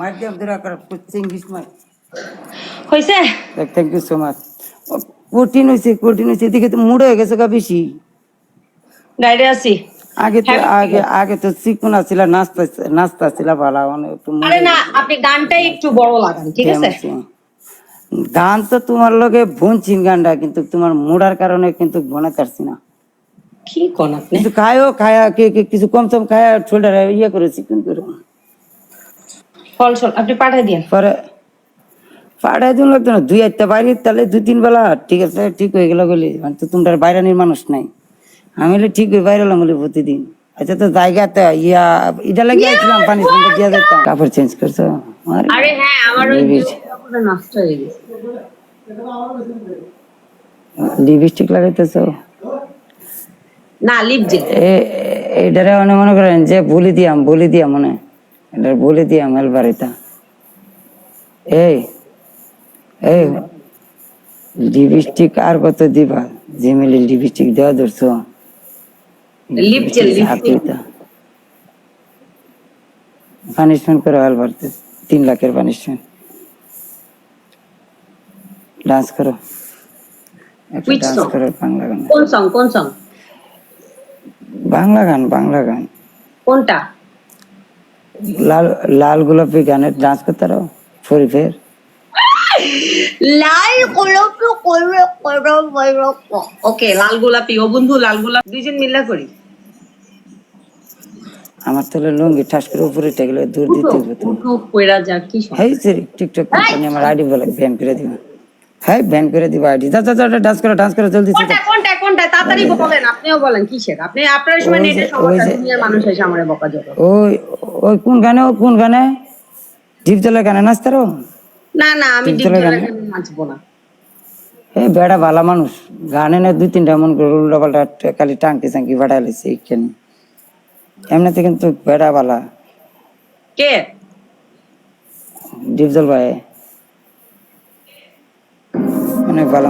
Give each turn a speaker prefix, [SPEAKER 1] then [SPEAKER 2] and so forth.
[SPEAKER 1] মাধ্যম কর মাই
[SPEAKER 2] হয়েছে
[SPEAKER 1] থ্যাংক ইউ সো মাচ কঠিন হয়েছে কঠিন হয়েছে এদিকে তো মুড়ে হয়ে গেছে গা বেশি।
[SPEAKER 2] গাইডে আছি।
[SPEAKER 1] আগে তো
[SPEAKER 2] হ্যাঁ,
[SPEAKER 1] আগে আগে তো চিকুনা ছিল নাস্তা নাস্তা ছিল ভালো অনেক একটু
[SPEAKER 2] আরে না আপনি গানটাই একটু বড় লাগান ঠিক আছে।
[SPEAKER 1] গান তো তোমার লগে বুনছিন গানটা কিন্তু তোমার মুড়ার কারণে কিন্তু বনে পারছি না।
[SPEAKER 2] কি কোন আপনি?
[SPEAKER 1] কিছু খায়ও খায়া কে কে কিছু কম সম খায়া ইয়ে করে চিকেন করে।
[SPEAKER 2] ফল সল আপনি পাঠাই দিন
[SPEAKER 1] পরে পাড়ায় দিন লাগতো না দুই একটা বাইরে তাহলে দুই তিন বেলা ঠিক আছে ঠিক হয়ে গেল বলি মানে তো তোমরা বাইরানির মানুষ নাই। আমি বলি ঠিক হয়ে বাইরে প্রতিদিন। আচ্ছা তো জায়গাতে ইয়া এটা লাগে আসলাম পানি দিয়া যেতাম কাপড় চেঞ্জ করছ? আরে
[SPEAKER 2] আরে হ্যাঁ আমার ওই
[SPEAKER 1] লিপস্টিক।
[SPEAKER 2] নষ্ট হয়ে গেছে।
[SPEAKER 1] লিপস্টিক লাগাইতেছো?
[SPEAKER 2] না লিপ জেল
[SPEAKER 1] এটারে মনে মনে করেন যে বলি দিয়াম বলি দিয়াম মনে এটার বলি দিয়াম এলবারিতা এই এই লিপস্টিক আর কত দিবা? জিমেলি লিপস্টিক দেওয়া ধরছো। পানিশমেন্ট করো তিন লাখের পানিশমেন্ট ডান্স করো। ডান্স করো বাংলা গান।
[SPEAKER 2] কোন সং কোন সং
[SPEAKER 1] বাংলা গান বাংলা গান।
[SPEAKER 2] কোনটা?
[SPEAKER 1] লাল লাল গোলাপি গানের ডান্স করতে পারো? ফরি ফের
[SPEAKER 2] লাল গোলাপি ওকে লাল গোলাপি। ও বন্ধু লাল গোলাপ। দুইজন মিল্লা করি।
[SPEAKER 1] আমার তাহলে লুঙ্গি ঠাস করে উপরে টেকলে দূর দিতে হবে তো।
[SPEAKER 2] উঠো কইরা যা কি
[SPEAKER 1] হেই সরি টিকটক কোম্পানি আমার আইডি বলে ব্যান করে দিবা। হ্যাঁ ব্যান করে দিবা আইডি। যা যা যা ডান্স করো ডান্স করো জলদি
[SPEAKER 2] কোনটা তাড়াতাড়ি বলেন আপনিও বলেন কিসের? আপনি আপনার সময় নেটের সমস্যা দুনিয়ার মানুষ এসে আমার বকা যাবে
[SPEAKER 1] ওই ওই কোন গানে ও কোন গানে? ডিপজলের গানে নাচতারো
[SPEAKER 2] না না আমি
[SPEAKER 1] ঠিক চলে
[SPEAKER 2] ডিপ নাচবো না।
[SPEAKER 1] এই বেড়া ভালা মানুষ গানে না দুই তিনটা মন করে উল্টা পাল্টা খালি টাঙ্কি চাঙ্কি বেড়া লেছে এইখানে। এমনিতে কিন্তু বেড়া ভালা।
[SPEAKER 2] কে?
[SPEAKER 1] ডিপজল ভাই। অনেক ভালো